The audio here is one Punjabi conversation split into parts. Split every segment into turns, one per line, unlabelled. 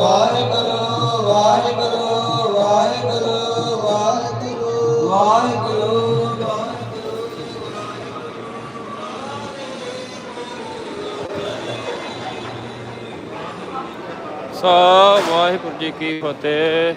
ਵਾਹਿਗੁਰੂ ਵਾਹਿਗੁਰੂ ਵਾਹਿਗੁਰੂ ਵਾਹਿਗੁਰੂ ਵਾਹਿਗੁਰੂ
ਸਾ ਵਾਹਿਗੁਰੂ ਜੀ ਕੀ ਫਤਿਹ।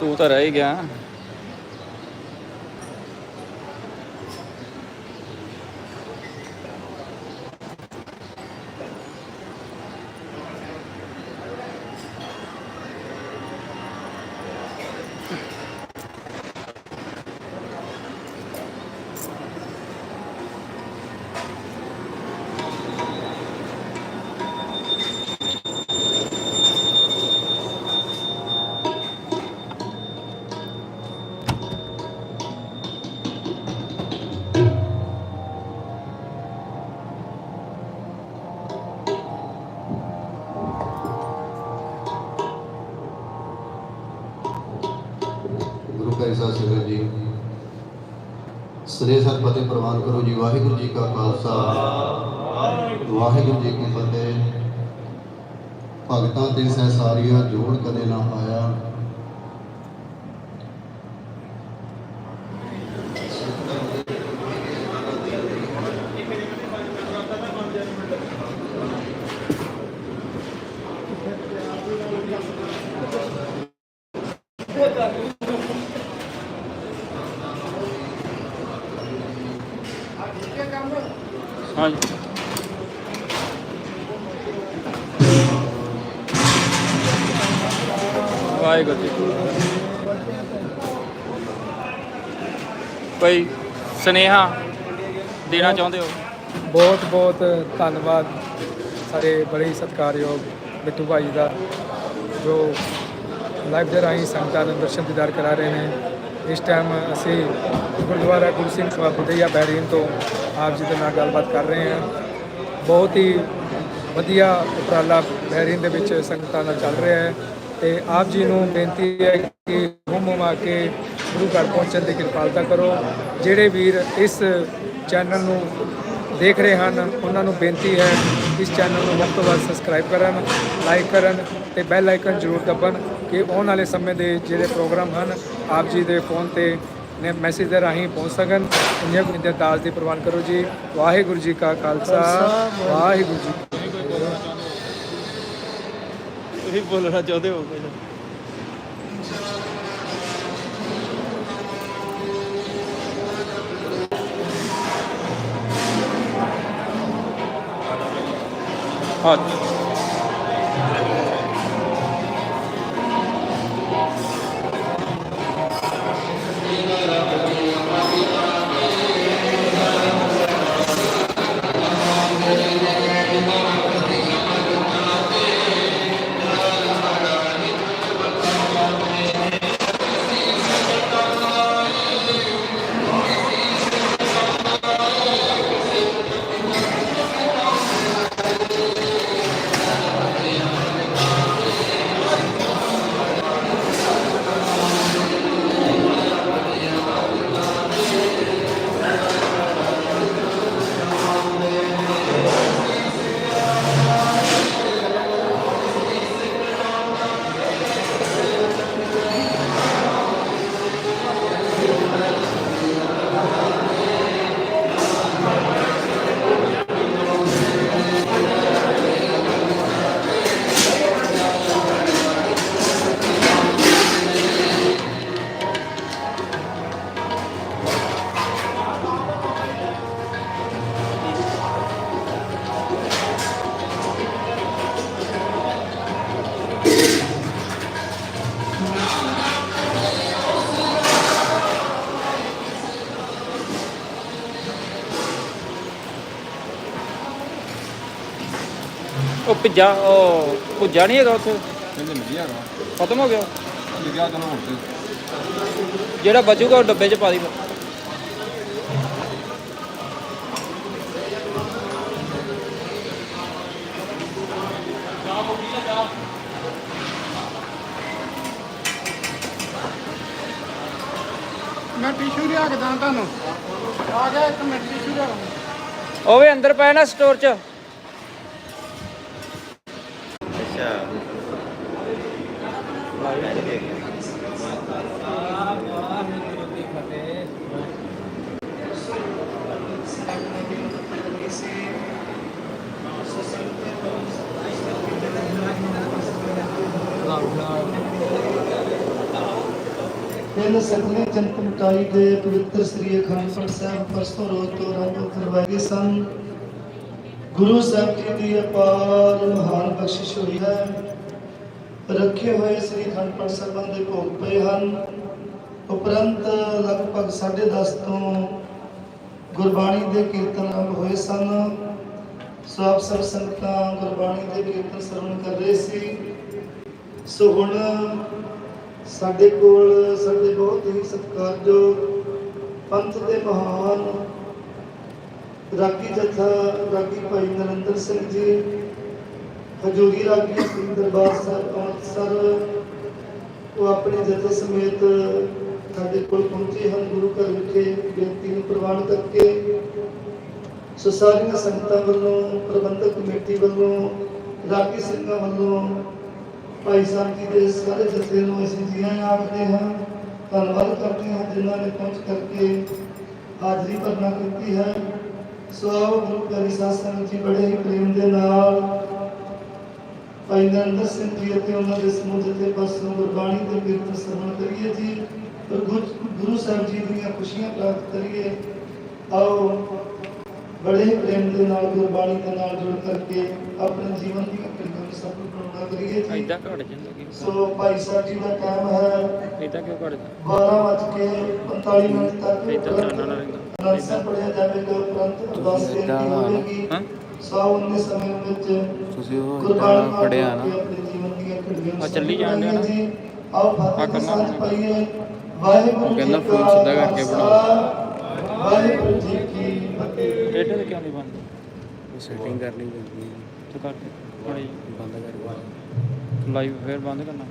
ਤੂੰ ਤਾਂ ਰਹਿ ਹੀ ਗਿਆ।
ਸ੍ਰੀ ਸਤ ਫਤਿਹ ਪ੍ਰਵਾਨ ਕਰੋ ਜੀ, ਵਾਹਿਗੁਰੂ ਜੀ ਕਾ ਖਾਲਸਾ। ਵਾਹਿਗੁਰੂ ਜੀ ਕੀ ਫਤਿਹ। ਭਗਤਾਂ ਤੇ ਸਹਿਸਾਰੀਆ ਜੋੜ ਕਦੇ ਨਾ ਆਇਆ
ਵਾਹਿਗੁਰੂ ਜੀ ਕੋਈ ਸਨੇਹਾ ਦੇਣਾ ਚਾਹੁੰਦੇ ਹੋ?
ਬਹੁਤ ਬਹੁਤ ਧੰਨਵਾਦ ਸਾਰੇ ਬੜੇ ਹੀ ਸਤਿਕਾਰਯੋਗ ਬਿੱਟੂ ਭਾਈ ਦਾ, ਜੋ ਲਾਈਵ ਦੇ ਰਾਹੀਂ ਸੰਗਤਾਂ ਨੂੰ ਦਰਸ਼ਨ ਦੀਦਾਰ ਕਰਾ ਰਹੇ ਨੇ। ਇਸ ਟਾਈਮ ਅਸੀਂ ਗੁਰਦੁਆਰਾ ਗੁਰੂ ਸਿੰਘ ਸਭਾ ਬੁੱਢਈਆ ਬਹਿਰੀਨ ਤੋਂ ਆਪ ਜੀ ਦੇ ਨਾਲ ਗੱਲਬਾਤ ਕਰ ਰਹੇ ਹਾਂ। ਬਹੁਤ ਹੀ ਵਧੀਆ ਉਪਰਾਲਾ ਬਹਿਰੀਨ ਦੇ ਵਿੱਚ ਸੰਗਤਾਂ ਨਾਲ ਚੱਲ ਰਿਹਾ ਹੈ। ਤੇ ਆਪ ਜੀ ਨੂੰ ਬੇਨਤੀ ਹੈ ਕਿ ਹੁਮ ਹੁਮਾ ਕੇ ਗੁਰੂ ਘਰ ਪਹੁੰਚਣ ਦੀ ਕਿਰਪਾਲਤਾ ਕਰੋ। ਜਿਹੜੇ ਵੀਰ ਇਸ ਚੈਨਲ ਨੂੰ ਦੇਖ ਰਹੇ ਹਨ, ਉਹਨਾਂ ਨੂੰ ਬੇਨਤੀ ਹੈ ਇਸ ਚੈਨਲ ਨੂੰ ਵੱਧ ਤੋਂ ਵੱਧ ਸਬਸਕ੍ਰਾਈਬ ਕਰਨ, ਲਾਈਕ ਕਰਨ ਤੇ ਬੈਲ ਆਈਕਨ ਜ਼ਰੂਰ ਦਬਾਉਣ ਕਿ ਆਉਣ ਵਾਲੇ ਸਮੇਂ ਦੇ ਜਿਹੜੇ ਪ੍ਰੋਗਰਾਮ ਹਨ, ਆਪ ਜੀ ਦੇ ਫੋਨ ਤੇ ਨੇ ਮੈਸੇਜ ਦੇ ਰਾਹੀਂ ਪਹੁੰਚ ਸਕਣ। ਇੰਨੀਆਂ ਕੁ ਦਾਸ ਦੀ ਪ੍ਰਵਾਨ ਕਰੋ ਜੀ। ਵਾਹਿਗੁਰੂ ਜੀ ਕਾ ਖਾਲਸਾ, ਵਾਹਿਗੁਰੂ ਜੀ
ਤੁਸੀਂ ਬੋਲਣਾ ਚਾਹੁੰਦੇ ਹੋ ਕੁਝ ਹਾਂ ਉਹ ਪਿੱਜਾ ਉਹ ਭੁੱਜਾ ਨਹੀਂ ਹੈਗਾ ਉੱਥੇ।
ਕਹਿੰਦੇ ਨਹੀਂ ਹੈਗਾ।
ਖਤਮ ਹੋ ਗਿਆ
ਲਿਖਿਆ ਚਲੋ ਹੁਣ ਤੇ।
ਜਿਹੜਾ ਬਚੂਗਾ ਉਹ ਡੱਬੇ 'ਚ ਪਾ ਦੀ।
ਮੈਂ ਟਿਸ਼ੂ ਲਿਆ ਕੇ ਦਾਂ ਤੁਹਾਨੂੰ। ਆ ਗਿਆ ਇੱਕ ਮਿੰਟ ਟਿਸ਼ੂ ਲਿਆ
ਉਹ ਵੀ ਅੰਦਰ ਪਏ ਨਾ ਸਟੋਰ 'ਚ।
ਤਿੰਨ ਸਤਵੇਂ ਜਨਤ ਮਟਾਈ ਦੇ ਪਵਿੱਤਰ ਸ੍ਰੀ ਅਖੰਡ ਪਾਠ ਸਾਹਿਬ ਪਰਸੋਂ ਰੋਜ਼ ਤੋਂ ਆਰੰਭ ਕਰਵਾਏ ਗਏ ਸਨ ਗੁਰੂ ਸਾਹਿਬ ਜੀ ਦੀ ਅਪਾਰ ਮਹਾਨ ਬਖਸ਼ਿਸ਼ ਹੋਈ ਹੈ। ਰੱਖੇ ਹੋਏ ਸ੍ਰੀ ਅਖੰਡ ਪਾਠ ਸਾਹਿਬਾਂ ਦੇ ਭੋਗ ਪਏ ਹਨ। ਉਪਰੰਤ ਲਗਭਗ 10:30 ਤੋਂ ਗੁਰਬਾਣੀ ਦੇ ਕੀਰਤਨ ਆਰੰਭ ਹੋਏ ਸਨ। ਸੋ ਆਪ ਸਭ ਸੰਗਤਾਂ ਗੁਰਬਾਣੀ ਦੇ ਕੀਰਤਨ ਸਰਵਣ ਕਰ ਰਹੇ ਸੀ। ਸੋ ਹੁਣ ਸਾਡੇ ਕੋਲ ਸਾਡੇ ਬਹੁਤ ਹੀ ਸਤਿਕਾਰਯੋਗ ਪੰਥ ਦੇ ਮਹਾਨ ਰਾਗੀ ਜਥਾ, ਰਾਗੀ ਭਾਈ ਨਰਿੰਦਰ ਸਿੰਘ ਜੀ, ਹਜੂਰੀ ਰਾਗੀ ਸ੍ਰੀ ਦਰਬਾਰ ਸਾਹਿਬ ਅੰਮ੍ਰਿਤਸਰ, ਉਹ ਆਪਣੇ ਜਥੇ ਸਮੇਤ ਸਾਡੇ ਕੋਲ ਪਹੁੰਚੇ ਹਨ, ਗੁਰੂ ਘਰ ਵਿਖੇ ਬੇਨਤੀ ਨੂੰ ਪ੍ਰਵਾਨ ਕਰਕੇ। ਸੋ ਸਾਰੀਆਂ ਸੰਗਤਾਂ ਵੱਲੋਂ, ਪ੍ਰਬੰਧਕ ਕਮੇਟੀ ਵੱਲੋਂ, ਰਾਗੀ ਸਿੰਘਾਂ ਵੱਲੋਂ ਭਾਈ ਸਾਹਿਬ ਜੀ ਦੇ ਸਾਰੇ ਜਥੇ ਨੂੰ ਅਸੀਂ ਜੀਆਂ ਆਖਦੇ ਹਾਂ, ਧੰਨਵਾਦ ਕਰਦੇ ਹਾਂ, ਜਿਨ੍ਹਾਂ ਨੇ ਪਹੁੰਚ ਕਰਕੇ ਹਾਜ਼ਰੀ ਭਰਨਾ ਕੀਤੀ ਹੈ। ਸੋ ਗੁਰੂ ਪਿਆਰੀ ਸਾਧ ਜੀ ਬੜੇ ਹੀ ਪ੍ਰੇਮ ਦੇ ਨਾਲ। ਭਾਈ ਸਿੰਘ ਜੀ ਅਤੇ ਉਹਨਾਂ ਦੇ ਸਮੂਹ ਜਥੇ ਪਾਸੋਂ ਗੁਰਬਾਣੀ ਦੇ ਕੀਰਤਨ ਸਰਵਣ ਕਰੀਏ ਜੀ ਗੁਰ- ਸਾਹਿਬ ਜੀ ਦੀਆਂ ਖੁਸ਼ੀਆਂ ਪ੍ਰਾਪਤ ਕਰੀਏ। ਆਓ ਬੜੇ ਹੀ ਪ੍ਰੇਮ ਦੇ ਨਾਲ ਗੁਰਬਾਣੀ ਦੇ ਨਾਲ ਜੁੜ ਕਰਕੇ ਆਪਣੇ ਜੀਵਨ ਦੀਆਂ ਘੜੀਆਂ ਨੂੰ ਸਫਲ ਬਣਾਉਣਾ ਕਰੀਏ ਜੀ।
ਐਦਾਂ ਘਟ ਜਾਂਦਾ
ਸੋ ਭਾਈ ਸਾਹਿਬ ਜੀ ਦਾ ਟਾਈਮ ਹੈ।
ਐਦਾਂ ਕਿਉਂ ਘਟ ਜਾਂਦਾ?
12 ਵੱਜ ਕੇ 45 ਮਿੰਟ ਤੱਕ
ਤਾਂ ਨਾ ਨਾ ਰਹਿੰਦਾ। ਹਾਂ?
ਸਮੇਂ ਵਿੱਚ
ਤੁਸੀਂ ਉਹ ਪੜਿਆ ਨਾ।
ਆਪਣੇ ਜੀਵਨ ਦੀਆਂ ਘੜੀਆਂ ਨੂੰ।
ਆ ਚੱਲੀ
ਆਓ ਫਤਿਹ। ਪਾਈਏ ਵਾਹਿਗੁਰੂ
ਕਹਿੰਦਾ ਫੋਨ ਸਿੱਧਾ ਕਰਕੇ
ਖਾਲਸਾ, ਵਾਹਿਗੁਰੂ ਜੀ ਕੀ ਫਤਿਹ।
ਟੇਢੇ ਤੇ ਕਿਉਂ ਨਹੀਂ ਬੰਦ
ਸੈਟਿੰਗ ਕਰਨੀ ਪੈਂਦੀ
ਤੂੰ ਕਰ
ਬੰਦ ਕਰ।
ਲਾਈਵ ਫੇਰ ਬੰਦ ਕਰਨਾ।